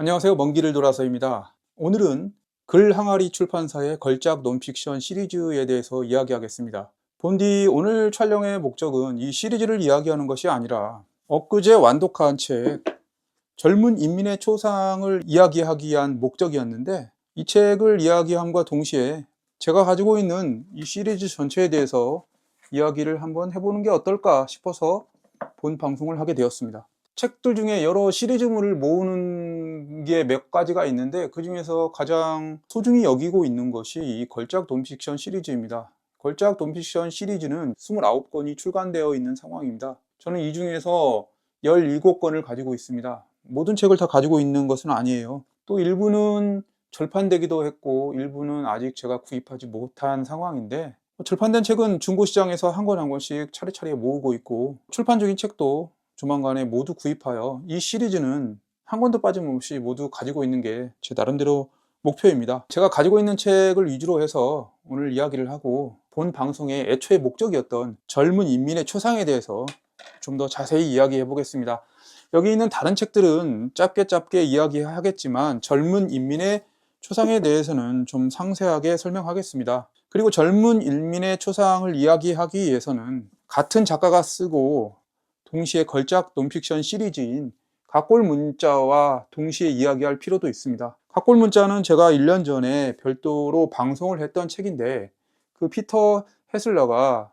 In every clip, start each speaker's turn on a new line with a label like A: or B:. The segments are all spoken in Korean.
A: 안녕하세요. 먼 길을 돌아서입니다. 오늘은 글 항아리 출판사의 걸작 논픽션 시리즈에 대해서 이야기하겠습니다. 본디 오늘 촬영의 목적은 이 시리즈를 이야기하는 것이 아니라 엊그제 완독한 책 젊은 인민의 초상을 이야기하기 위한 목적이었는데 이 책을 이야기함과 동시에 제가 가지고 있는 이 시리즈 전체에 대해서 이야기를 한번 해보는 게 어떨까 싶어서 본 방송을 하게 되었습니다. 책들 중에 여러 시리즈물을 모으는 게 몇 가지가 있는데 그 중에서 가장 소중히 여기고 있는 것이 이 걸작 논픽션 시리즈입니다. 걸작 논픽션 시리즈는 29권이 출간되어 있는 상황입니다. 저는 이 중에서 17권을 가지고 있습니다. 모든 책을 다 가지고 있는 것은 아니에요. 또 일부는 절판되기도 했고 일부는 아직 제가 구입하지 못한 상황인데 절판된 책은 중고시장에서 한 권한 권씩 차례차례 모으고 있고 출판 중인 책도 조만간에 모두 구입하여 이 시리즈는 한 권도 빠짐없이 모두 가지고 있는 게 제 나름대로 목표입니다. 제가 가지고 있는 책을 위주로 해서 오늘 이야기를 하고 본 방송의 애초의 목적이었던 젊은 인민의 초상에 대해서 좀 더 자세히 이야기해 보겠습니다. 여기 있는 다른 책들은 짧게 짧게 이야기하겠지만 젊은 인민의 초상에 대해서는 좀 상세하게 설명하겠습니다. 그리고 젊은 인민의 초상을 이야기하기 위해서는 같은 작가가 쓰고 동시에 걸작 논픽션 시리즈인 각골 문자와 동시에 이야기할 필요도 있습니다. 각골 문자는 제가 1년 전에 별도로 방송을 했던 책인데 그 피터 헤슬러가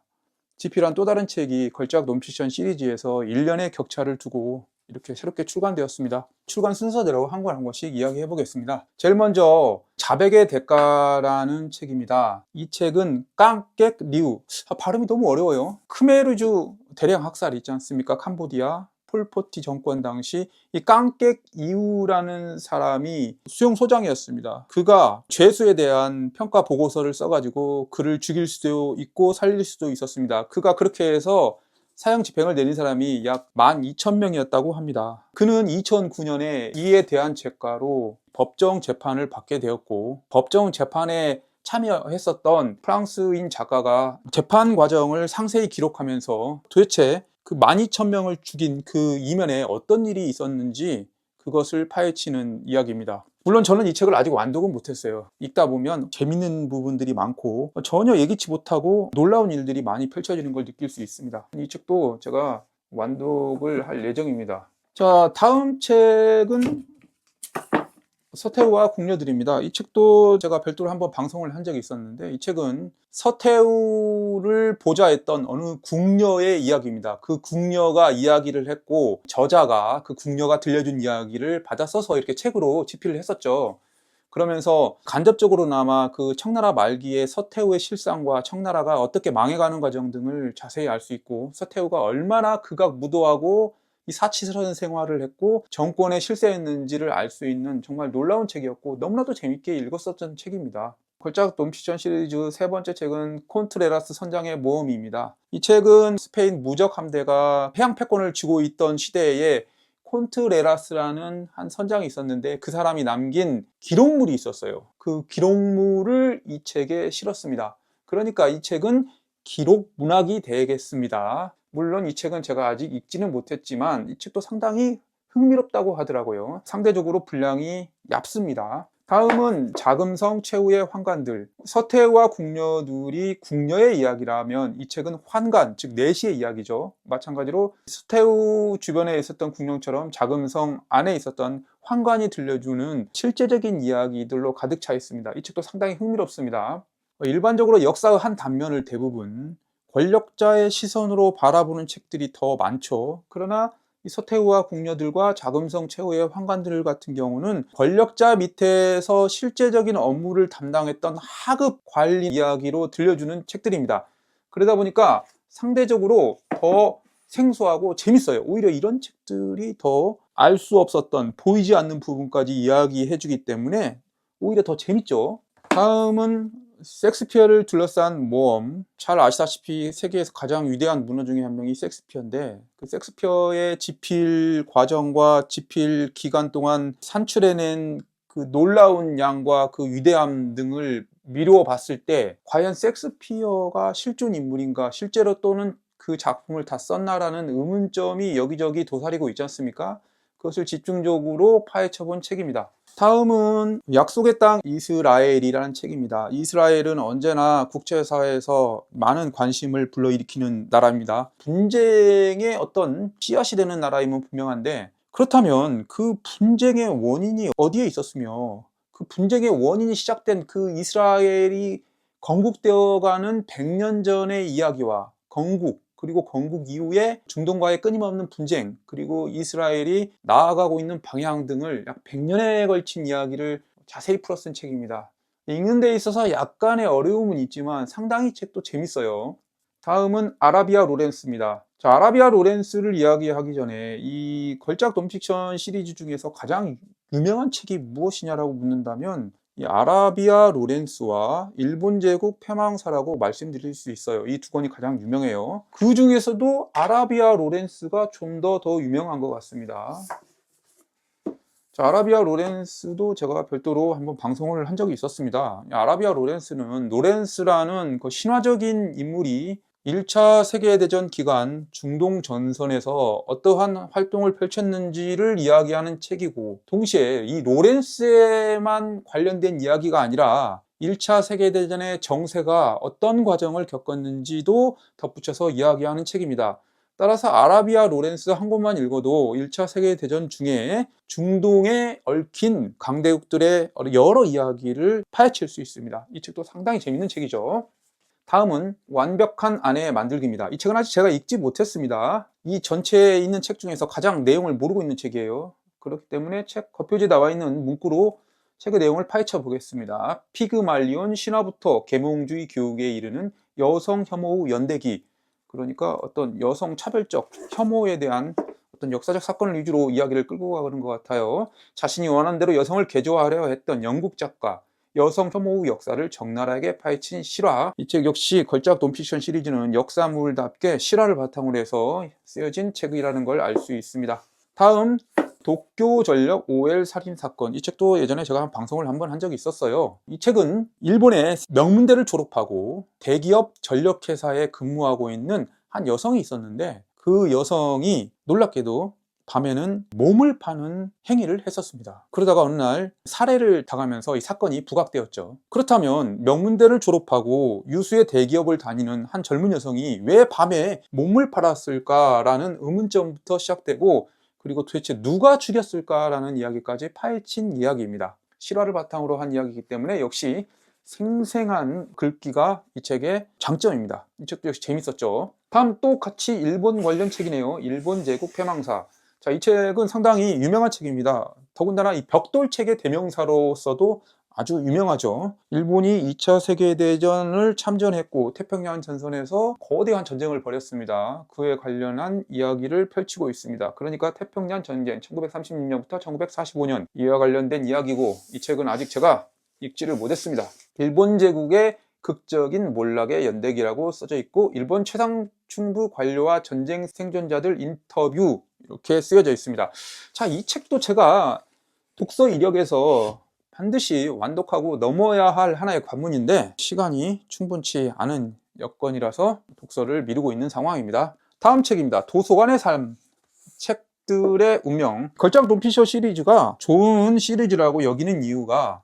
A: 집필한 또 다른 책이 걸작 논픽션 시리즈에서 1년의 격차를 두고 이렇게 새롭게 출간되었습니다. 출간 순서대로 한 권 한 권씩 이야기해 보겠습니다. 제일 먼저 자백의 대가라는 책입니다. 이 책은 깡객 리우 아, 발음이 너무 어려워요. 크메르주 대량 학살 있지 않습니까? 캄보디아 폴포티 정권 당시 이 깡객 이우라는 사람이 수용 소장이었습니다. 그가 죄수에 대한 평가 보고서를 써가지고 그를 죽일 수도 있고 살릴 수도 있었습니다. 그가 그렇게 해서 사형 집행을 내린 사람이 약 12,000명이었다고 합니다. 그는 2009년에 이에 대한 죄가로 법정 재판을 받게 되었고 법정 재판에 참여했었던 프랑스인 작가가 재판 과정을 상세히 기록하면서 도대체 그 12,000명을 죽인 그 이면에 어떤 일이 있었는지 그것을 파헤치는 이야기입니다. 물론 저는 이 책을 아직 완독은 못했어요. 읽다 보면 재밌는 부분들이 많고 전혀 예기치 못하고 놀라운 일들이 많이 펼쳐지는 걸 느낄 수 있습니다. 이 책도 제가 완독을 할 예정입니다. 자, 다음 책은 서태후와 궁녀들입니다. 이 책도 제가 별도로 한번 방송을 한 적이 있었는데 이 책은 서태후를 보좌했던 어느 궁녀의 이야기입니다. 그 궁녀가 이야기를 했고 저자가 그 궁녀가 들려준 이야기를 받아 써서 이렇게 책으로 집필을 했었죠. 그러면서 간접적으로나마 그 청나라 말기에 서태후의 실상과 청나라가 어떻게 망해가는 과정 등을 자세히 알 수 있고 서태후가 얼마나 극악 무도하고 이 사치스러운 생활을 했고 정권에 실세했는지를 알 수 있는 정말 놀라운 책이었고 너무나도 재밌게 읽었었던 책입니다. 걸작 논피션 시리즈 세 번째 책은 콘트레라스 선장의 모험입니다. 이 책은 스페인 무적 함대가 해양 패권을 쥐고 있던 시대에 콘트레라스라는 한 선장이 있었는데 그 사람이 남긴 기록물이 있었어요. 그 기록물을 이 책에 실었습니다. 그러니까 이 책은 기록 문학이 되겠습니다. 물론 이 책은 제가 아직 읽지는 못했지만 이 책도 상당히 흥미롭다고 하더라고요. 상대적으로 분량이 얇습니다. 다음은 자금성 최후의 환관들. 서태와 궁녀들이 궁녀의 이야기라면 이 책은 환관, 즉 내시의 이야기죠. 마찬가지로 서태후 주변에 있었던 궁녀처럼 자금성 안에 있었던 환관이 들려주는 실제적인 이야기들로 가득 차 있습니다. 이 책도 상당히 흥미롭습니다. 일반적으로 역사의 한 단면을 대부분 권력자의 시선으로 바라보는 책들이 더 많죠. 그러나 이 서태후와 궁녀들과 자금성 최후의 환관들 같은 경우는 권력자 밑에서 실제적인 업무를 담당했던 하급 관리 이야기로 들려주는 책들입니다. 그러다 보니까 상대적으로 더 생소하고 재밌어요. 오히려 이런 책들이 더 알 수 없었던 보이지 않는 부분까지 이야기해 주기 때문에 오히려 더 재밌죠. 다음은 섹스피어를 둘러싼 모험. 잘 아시다시피 세계에서 가장 위대한 문화 중에 한 명이 섹스피어인데 그 섹스피어의 집필 과정과 집필 기간 동안 산출해낸 그 놀라운 양과 그 위대함 등을 미루어 봤을 때 과연 섹스피어가 실존 인물인가 실제로 또는 그 작품을 다 썼나라는 의문점이 여기저기 도사리고 있지 않습니까? 그것을 집중적으로 파헤쳐본 책입니다. 다음은 약속의 땅 이스라엘이라는 책입니다. 이스라엘은 언제나 국제사회에서 많은 관심을 불러일으키는 나라입니다. 분쟁의 어떤 씨앗이 되는 나라임은 분명한데 그렇다면 그 분쟁의 원인이 어디에 있었으며 그 분쟁의 원인이 시작된 그 이스라엘이 건국되어가는 100년 전의 이야기와 건국 그리고 건국 이후에 중동과의 끊임없는 분쟁 그리고 이스라엘이 나아가고 있는 방향 등을 약 100년에 걸친 이야기를 자세히 풀어쓴 책입니다. 읽는 데 있어서 약간의 어려움은 있지만 상당히 책도 재밌어요. 다음은 아라비아 로렌스입니다. 자, 아라비아 로렌스를 이야기하기 전에 이 걸작 논픽션 시리즈 중에서 가장 유명한 책이 무엇이냐라고 묻는다면 이 아라비아 로렌스와 일본 제국 패망사라고 말씀드릴 수 있어요. 이 두 권이 가장 유명해요. 그 중에서도 아라비아 로렌스가 좀더더 유명한 것 같습니다. 자, 아라비아 로렌스도 제가 별도로 한번 방송을 한 적이 있었습니다. 아라비아 로렌스는 로렌스라는 그 신화적인 인물이 1차 세계대전 기간 중동 전선에서 어떠한 활동을 펼쳤는지를 이야기하는 책이고 동시에 이 로렌스에만 관련된 이야기가 아니라 1차 세계대전의 정세가 어떤 과정을 겪었는지도 덧붙여서 이야기하는 책입니다. 따라서 아라비아 로렌스 한 권만 읽어도 1차 세계대전 중에 중동에 얽힌 강대국들의 여러 이야기를 파헤칠 수 있습니다. 이 책도 상당히 재밌는 책이죠. 다음은 완벽한 아내의 만들기입니다. 이 책은 아직 제가 읽지 못했습니다. 이 전체에 있는 책 중에서 가장 내용을 모르고 있는 책이에요. 그렇기 때문에 책 겉표지에 나와 있는 문구로 책의 내용을 파헤쳐 보겠습니다. 피그말리온 신화부터 계몽주의 교육에 이르는 여성 혐오 연대기. 그러니까 어떤 여성 차별적 혐오에 대한 어떤 역사적 사건을 위주로 이야기를 끌고 가는 것 같아요. 자신이 원하는 대로 여성을 개조하려 했던 영국 작가 여성 혐오 역사를 적나라하게 파헤친 실화. 이 책 역시 걸작 논피션 시리즈는 역사물답게 실화를 바탕으로 해서 쓰여진 책이라는 걸 알 수 있습니다. 다음 도쿄 전력 OL 살인 사건. 이 책도 예전에 제가 한 방송을 한 번 한 적이 있었어요. 이 책은 일본의 명문대를 졸업하고 대기업 전력회사에 근무하고 있는 한 여성이 있었는데 그 여성이 놀랍게도 밤에는 몸을 파는 행위를 했었습니다. 그러다가 어느 날 살해를 당하면서 이 사건이 부각되었죠. 그렇다면 명문대를 졸업하고 유수의 대기업을 다니는 한 젊은 여성이 왜 밤에 몸을 팔았을까라는 의문점부터 시작되고 그리고 도대체 누가 죽였을까라는 이야기까지 파헤친 이야기입니다. 실화를 바탕으로 한 이야기이기 때문에 역시 생생한 글귀가 이 책의 장점입니다. 이 책도 역시 재밌었죠. 다음 또 같이 일본 관련 책이네요. 일본 제국 패망사. 자, 이 책은 상당히 유명한 책입니다. 더군다나 이 벽돌책의 대명사로서도 아주 유명하죠. 일본이 2차 세계대전을 참전했고 태평양 전선에서 거대한 전쟁을 벌였습니다. 그에 관련한 이야기를 펼치고 있습니다. 그러니까 태평양 전쟁 1936년부터 1945년 이와 관련된 이야기고 이 책은 아직 제가 읽지를 못했습니다. 일본 제국의 극적인 몰락의 연대기라고 써져 있고 일본 최상층부 관료와 전쟁 생존자들 인터뷰 이렇게 쓰여져 있습니다. 자, 이 책도 제가 독서 이력에서 반드시 완독하고 넘어야 할 하나의 관문인데 시간이 충분치 않은 여건이라서 독서를 미루고 있는 상황입니다. 다음 책입니다. 도서관의 삶. 책들의 운명. 걸작 논피셔 시리즈가 좋은 시리즈라고 여기는 이유가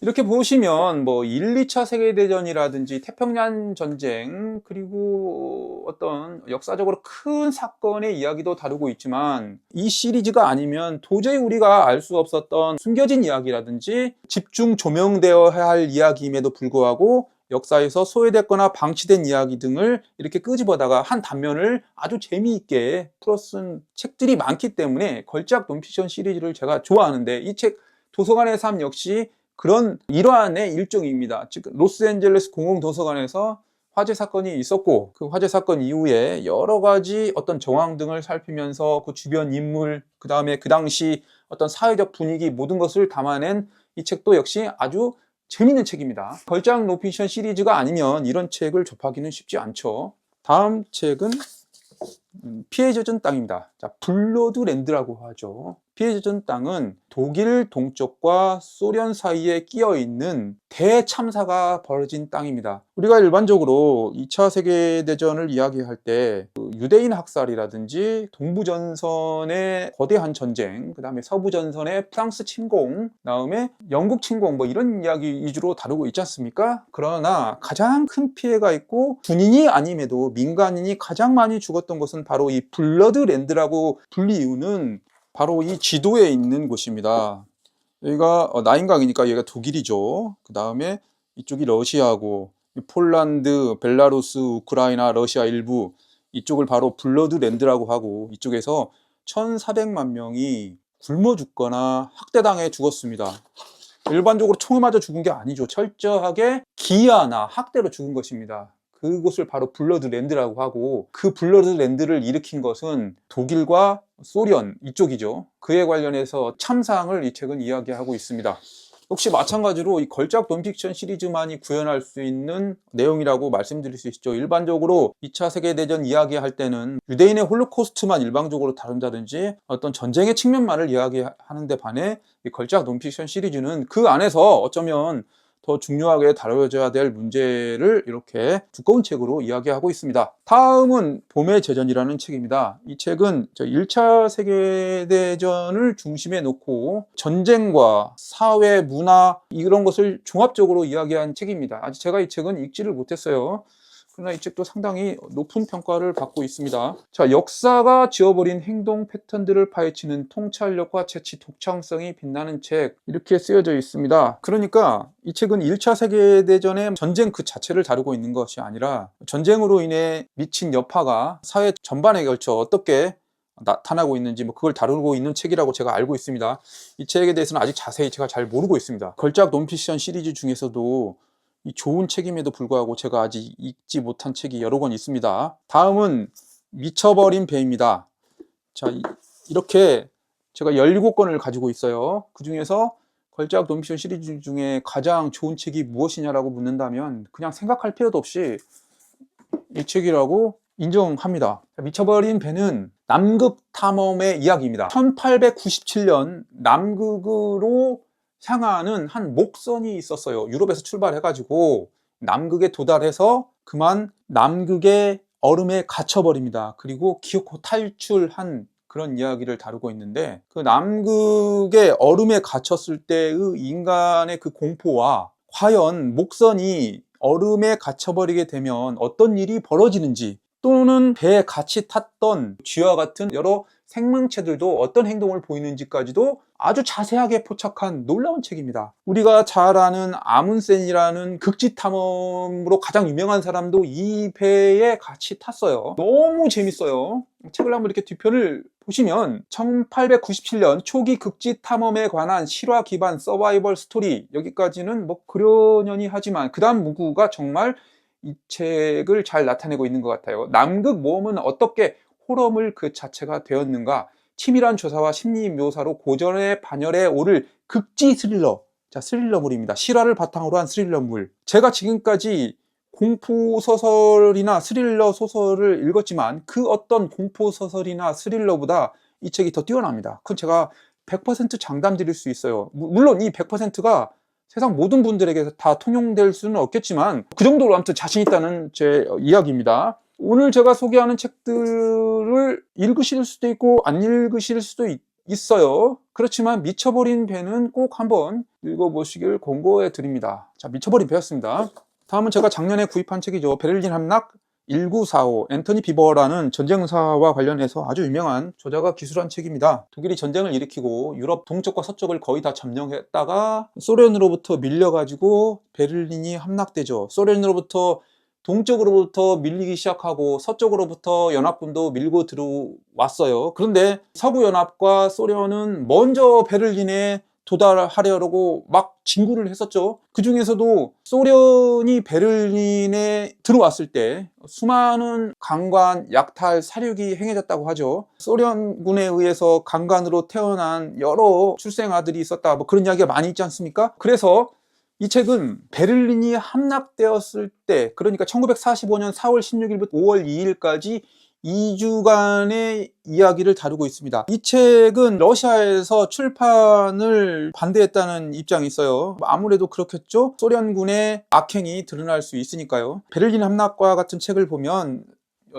A: 이렇게 보시면 뭐 1, 2차 세계대전이라든지 태평양 전쟁 그리고 어떤 역사적으로 큰 사건의 이야기도 다루고 있지만 이 시리즈가 아니면 도저히 우리가 알 수 없었던 숨겨진 이야기라든지 집중 조명되어야 할 이야기임에도 불구하고 역사에서 소외됐거나 방치된 이야기 등을 이렇게 끄집어다가 한 단면을 아주 재미있게 풀어쓴 책들이 많기 때문에 걸작 논피션 시리즈를 제가 좋아하는데 이 책 도서관의 삶 역시 그런 일환의 일종입니다. 즉 로스앤젤레스 공공도서관에서 화재 사건이 있었고 그 화재 사건 이후에 여러 가지 어떤 정황 등을 살피면서 그 주변 인물 그 다음에 그 당시 어떤 사회적 분위기 모든 것을 담아낸 이 책도 역시 아주 재밌는 책입니다. 걸작 노피션 시리즈가 아니면 이런 책을 접하기는 쉽지 않죠. 다음 책은 음, 피해 젖은 땅입니다. 자, 블러드 랜드라고 하죠. 피해자전 땅은 독일 동쪽과 소련 사이에 끼어 있는 대참사가 벌어진 땅입니다. 우리가 일반적으로 2차 세계대전을 이야기할 때그 유대인 학살이라든지 동부전선의 거대한 전쟁, 그 다음에 서부전선의 프랑스 침공, 다음에 영국 침공 뭐 이런 이야기 위주로 다루고 있지 않습니까? 그러나 가장 큰 피해가 있고 군인이 아님에도 민간인이 가장 많이 죽었던 것은 바로 이 블러드랜드라고 불리우는 바로 이 지도에 있는 곳입니다. 여기가 어, 나인강이니까 여기가 독일이죠. 그 다음에 이쪽이 러시아고 폴란드, 벨라루스, 우크라이나, 러시아 일부 이쪽을 바로 블러드랜드라고 하고 이쪽에서 1,400만 명이 굶어 죽거나 학대당해 죽었습니다. 일반적으로 총을 맞아 죽은 게 아니죠. 철저하게 기아나 학대로 죽은 것입니다. 그곳을 바로 블러드랜드라고 하고 그 블러드랜드를 일으킨 것은 독일과 소련 이쪽이죠. 그에 관련해서 참상을 이 책은 이야기하고 있습니다. 역시 마찬가지로 이 걸작 논픽션 시리즈만이 구현할 수 있는 내용이라고 말씀드릴 수 있죠. 일반적으로 2차 세계대전 이야기할 때는 유대인의 홀로코스트만 일방적으로 다룬다든지 어떤 전쟁의 측면만을 이야기하는데 반해 이 걸작 논픽션 시리즈는 그 안에서 어쩌면 더 중요하게 다뤄져야 될 문제를 이렇게 두꺼운 책으로 이야기하고 있습니다. 다음은 봄의 제전이라는 책입니다. 이 책은 1차 세계대전을 중심에 놓고 전쟁과 사회, 문화 이런 것을 종합적으로 이야기한 책입니다. 아직 제가 이 책은 읽지를 못했어요. 그러나 이 책도 상당히 높은 평가를 받고 있습니다. 자, 역사가 지어버린 행동 패턴들을 파헤치는 통찰력과 채취 독창성이 빛나는 책 이렇게 쓰여져 있습니다. 그러니까 이 책은 1차 세계대전의 전쟁 그 자체를 다루고 있는 것이 아니라 전쟁으로 인해 미친 여파가 사회 전반에 걸쳐 어떻게 나타나고 있는지 뭐 그걸 다루고 있는 책이라고 제가 알고 있습니다. 이 책에 대해서는 아직 자세히 제가 잘 모르고 있습니다. 걸작 논피션 시리즈 중에서도 이 좋은 책임에도 불구하고 제가 아직 읽지 못한 책이 여러 권 있습니다. 다음은 미쳐버린 배입니다. 자, 이- 이렇게 제가 17권을 가지고 있어요. 그 중에서 걸작 논피션 시리즈 중에 가장 좋은 책이 무엇이냐라고 묻는다면 그냥 생각할 필요도 없이 이 책이라고 인정합니다. 미쳐버린 배는 남극 탐험의 이야기입니다. 1897년 남극으로 향하는 한 목선이 있었어요. 유럽에서 출발해가지고 남극에 도달해서 그만 남극의 얼음에 갇혀버립니다. 그리고 기어코 탈출한 그런 이야기를 다루고 있는데 그 남극의 얼음에 갇혔을 때의 인간의 그 공포와 과연 목선이 얼음에 갇혀버리게 되면 어떤 일이 벌어지는지 또는 배에 같이 탔던 쥐와 같은 여러 생명체들도 어떤 행동을 보이는지까지도 아주 자세하게 포착한 놀라운 책입니다. 우리가 잘 아는 아문센이라는 극지 탐험으로 가장 유명한 사람도 이 배에 같이 탔어요. 너무 재밌어요. 책을 한번 이렇게 뒤편을 보시면 1897년 초기 극지 탐험에 관한 실화 기반 서바이벌 스토리 여기까지는 뭐 그러려니 하지만 그 다음 문구가 정말 이 책을 잘 나타내고 있는 것 같아요. 남극 모험은 어떻게 호러물 그 자체가 되었는가? 치밀한 조사와 심리 묘사로 고전의 반열에 오를 극지 스릴러. 자, 스릴러물입니다. 실화를 바탕으로 한 스릴러물. 제가 지금까지 공포 소설이나 스릴러 소설을 읽었지만 그 어떤 공포 소설이나 스릴러보다 이 책이 더 뛰어납니다. 그건 제가 100% 장담 드릴 수 있어요. 무- 물론 이 100%가 세상 모든 분들에게 다 통용될 수는 없겠지만 그 정도로 아무튼 자신 있다는 제 이야기입니다. 오늘 제가 소개하는 책들을 읽으실 수도 있고 안 읽으실 수도 있, 있어요. 그렇지만 미쳐버린 배는 꼭 한번 읽어보시길 권고해 드립니다. 자, 미쳐버린 배였습니다. 다음은 제가 작년에 구입한 책이죠. 베를린 함락 1945 앤토니 비버라는 전쟁사와 관련해서 아주 유명한 저자가 기술한 책입니다. 독일이 전쟁을 일으키고 유럽 동쪽과 서쪽을 거의 다 점령했다가 소련으로부터 밀려가지고 베를린이 함락되죠. 소련으로부터 동쪽으로부터 밀리기 시작하고 서쪽으로부터 연합군도 밀고 들어왔어요. 그런데 서구연합과 소련은 먼저 베를린에 도달하려고 막 진구를 했었죠. 그 중에서도 소련이 베를린에 들어왔을 때 수많은 강간, 약탈, 사륙이 행해졌다고 하죠. 소련군에 의해서 강간으로 태어난 여러 출생아들이 있었다. 뭐 그런 이야기가 많이 있지 않습니까? 그래서 이 책은 베를린이 함락되었을 때, 그러니까 1945년 4월 16일부터 5월 2일까지 2주간의 이야기를 다루고 있습니다. 이 책은 러시아에서 출판을 반대했다는 입장이 있어요. 아무래도 그렇겠죠? 소련군의 악행이 드러날 수 있으니까요. 베를린 함락과 같은 책을 보면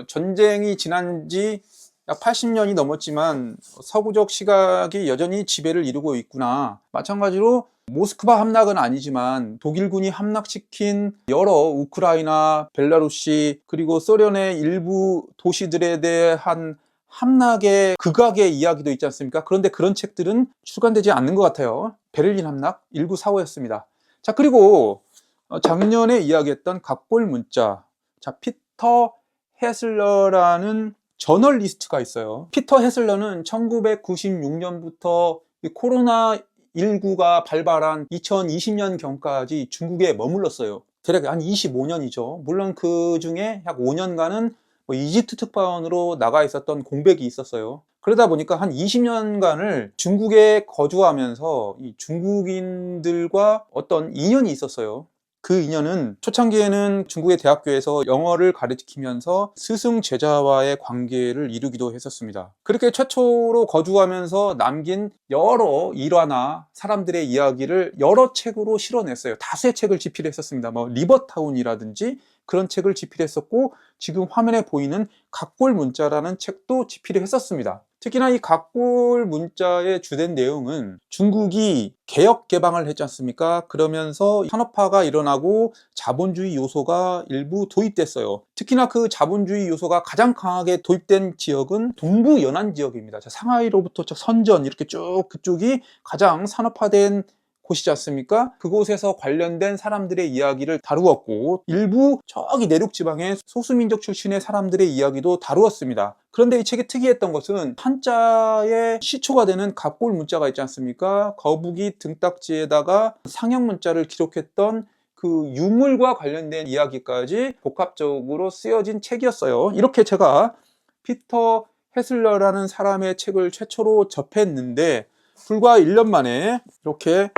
A: 전쟁이 지난 지 약 80년이 넘었지만 서구적 시각이 여전히 지배를 이루고 있구나. 마찬가지로 모스크바 함락은 아니지만 독일군이 함락시킨 여러 우크라이나, 벨라루시 그리고 소련의 일부 도시들에 대한 함락의 극악의 이야기도 있지 않습니까? 그런데 그런 책들은 출간되지 않는 것 같아요. 베를린 함락 1945였습니다. 자, 그리고 어, 작년에 이야기했던 각골 문자. 자, 피터 헤슬러라는 저널리스트가 있어요. 피터 헤슬러는 1996년부터 코로나 19가 발발한 2020년경까지 중국에 머물렀어요. 대략 한 25년이죠. 물론 그 중에 약 5년간은 뭐 이집트 특파원으로 나가 있었던 공백이 있었어요. 그러다 보니까 한 20년간을 중국에 거주하면서 이 중국인들과 어떤 인연이 있었어요. 그 인연은 초창기에는 중국의 대학교에서 영어를 가르치면서 스승 제자와의 관계를 이루기도 했었습니다. 그렇게 최초로 거주하면서 남긴 여러 일화나 사람들의 이야기를 여러 책으로 실어냈어요. 다수의 책을 집필했었습니다. 뭐 리버타운이라든지 그런 책을 집필했었고 지금 화면에 보이는 각골 문자라는 책도 집필했었습니다. 특히나 이 각골 문자의 주된 내용은 중국이 개혁 개방을 했지 않습니까? 그러면서 산업화가 일어나고 자본주의 요소가 일부 도입됐어요. 특히나 그 자본주의 요소가 가장 강하게 도입된 지역은 동부 연안 지역입니다. 자, 상하이로부터 저 선전 이렇게 쭉 그쪽이 가장 산업화된 곳이지 않습니까? 그곳에서 관련된 사람들의 이야기를 다루었고 일부 저기 내륙 지방의 소수민족 출신의 사람들의 이야기도 다루었습니다. 그런데 이 책이 특이했던 것은 한자의 시초가 되는 갑골 문자가 있지 않습니까? 거북이 등딱지에다가 상형 문자를 기록했던 그 유물과 관련된 이야기까지 복합적으로 쓰여진 책이었어요. 이렇게 제가 피터 헤슬러라는 사람의 책을 최초로 접했는데 불과 1년 만에 이렇게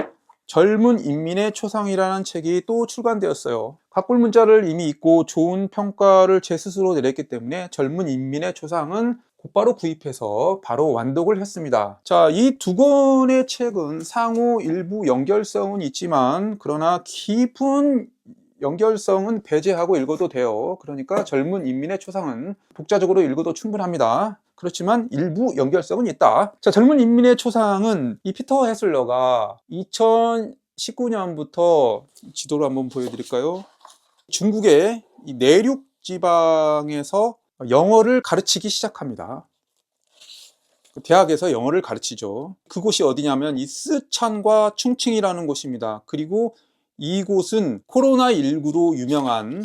A: 젊은 인민의 초상이라는 책이 또 출간되었어요. 각골 문자를 이미 읽고 좋은 평가를 제 스스로 내렸기 때문에 젊은 인민의 초상은 곧바로 구입해서 바로 완독을 했습니다. 자, 이 두 권의 책은 상호 일부 연결성은 있지만 그러나 깊은 연결성은 배제하고 읽어도 돼요. 그러니까 젊은 인민의 초상은 독자적으로 읽어도 충분합니다. 그렇지만 일부 연결성은 있다. 자, 젊은 인민의 초상은 이 피터 헤슬러가 2019년부터 지도를 한번 보여드릴까요? 중국의 내륙 지방에서 영어를 가르치기 시작합니다. 대학에서 영어를 가르치죠. 그곳이 어디냐면 이 스촨과 충칭이라는 곳입니다. 그리고 이곳은 코로나19로 유명한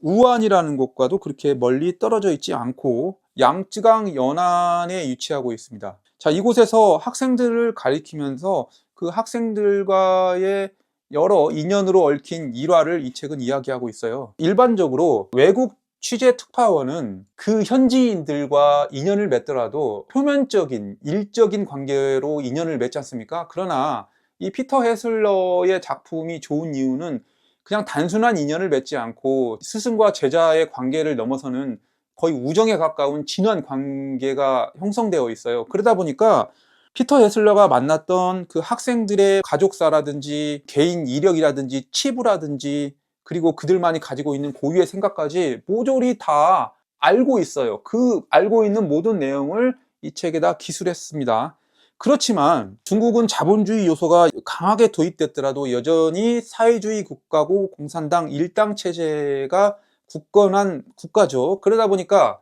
A: 우한이라는 곳과도 그렇게 멀리 떨어져 있지 않고 양쯔강 연안에 위치하고 있습니다. 자, 이곳에서 학생들을 가리키면서 그 학생들과의 여러 인연으로 얽힌 일화를 이 책은 이야기하고 있어요. 일반적으로 외국 취재 특파원은 그 현지인들과 인연을 맺더라도 표면적인 일적인 관계로 인연을 맺지 않습니까? 그러나 이 피터 헤슬러의 작품이 좋은 이유는 그냥 단순한 인연을 맺지 않고 스승과 제자의 관계를 넘어서는 거의 우정에 가까운 진한 관계가 형성되어 있어요. 그러다 보니까 피터 헤슬러가 만났던 그 학생들의 가족사라든지 개인 이력이라든지 치부라든지 그리고 그들만이 가지고 있는 고유의 생각까지 모조리 다 알고 있어요. 그 알고 있는 모든 내용을 이 책에다 기술했습니다. 그렇지만 중국은 자본주의 요소가 강하게 도입됐더라도 여전히 사회주의 국가고 공산당 일당 체제가 굳건한 국가죠. 그러다 보니까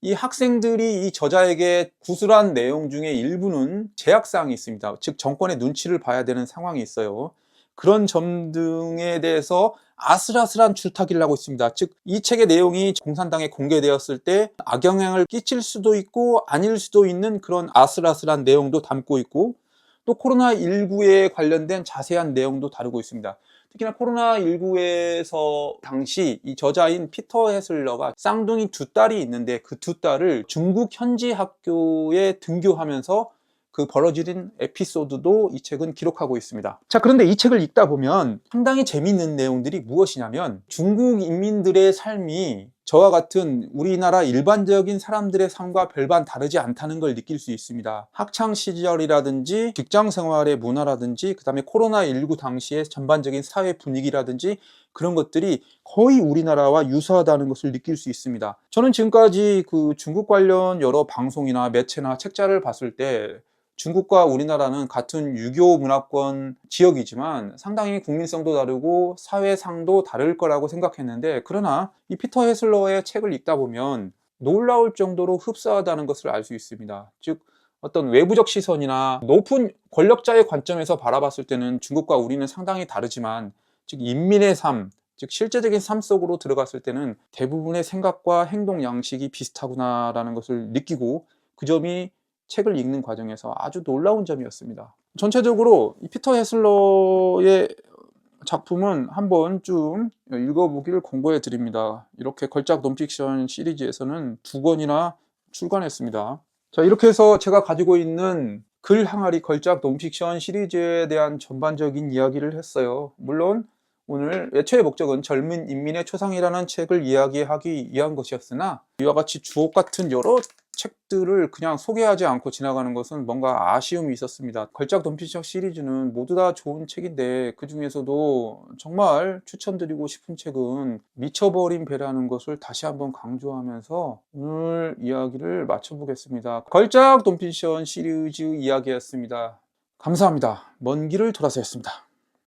A: 이 학생들이 이 저자에게 구술한 내용 중에 일부는 제약사항이 있습니다. 즉 정권의 눈치를 봐야 되는 상황이 있어요. 그런 점 등에 대해서 아슬아슬한 줄타기를 하고 있습니다. 즉, 이 책의 내용이 공산당에 공개되었을 때 악영향을 끼칠 수도 있고 아닐 수도 있는 그런 아슬아슬한 내용도 담고 있고 또 코로나19에 관련된 자세한 내용도 다루고 있습니다. 특히나 코로나19에서 당시 이 저자인 피터 헤슬러가 쌍둥이 두 딸이 있는데 그 두 딸을 중국 현지 학교에 등교하면서 그 벌어지는 에피소드도 이 책은 기록하고 있습니다. 자, 그런데 이 책을 읽다 보면 상당히 재밌는 내용들이 무엇이냐면 중국 인민들의 삶이 저와 같은 우리나라 일반적인 사람들의 삶과 별반 다르지 않다는 걸 느낄 수 있습니다. 학창 시절이라든지 직장 생활의 문화라든지 그다음에 코로나19 당시의 전반적인 사회 분위기라든지 그런 것들이 거의 우리나라와 유사하다는 것을 느낄 수 있습니다. 저는 지금까지 그 중국 관련 여러 방송이나 매체나 책자를 봤을 때 중국과 우리나라는 같은 유교 문화권 지역이지만 상당히 국민성도 다르고 사회상도 다를 거라고 생각했는데 그러나 이 피터 헤슬러의 책을 읽다 보면 놀라울 정도로 흡사하다는 것을 알 수 있습니다. 즉 어떤 외부적 시선이나 높은 권력자의 관점에서 바라봤을 때는 중국과 우리는 상당히 다르지만 즉 인민의 삶, 즉 실제적인 삶 속으로 들어갔을 때는 대부분의 생각과 행동 양식이 비슷하구나라는 것을 느끼고 그 점이 책을 읽는 과정에서 아주 놀라운 점이었습니다. 전체적으로 이 피터 헤슬러의 작품은 한번 좀 읽어보기를 공고해 드립니다. 이렇게 걸작 논픽션 시리즈에서는 두 권이나 출간했습니다. 자, 이렇게 해서 제가 가지고 있는 글 항아리 걸작 논픽션 시리즈에 대한 전반적인 이야기를 했어요. 물론 오늘 애초의 목적은 젊은 인민의 초상이라는 책을 이야기하기 위한 것이었으나 이와 같이 주옥 같은 여러 책들을 그냥 소개하지 않고 지나가는 것은 뭔가 아쉬움이 있었습니다. 걸작 논픽션 시리즈는 모두 다 좋은 책인데 그 중에서도 정말 추천드리고 싶은 책은 미쳐버린 배라는 것을 다시 한번 강조하면서 오늘 이야기를 마쳐보겠습니다. 걸작 논픽션 시리즈 이야기였습니다. 감사합니다. 먼 길을 돌아서였습니다.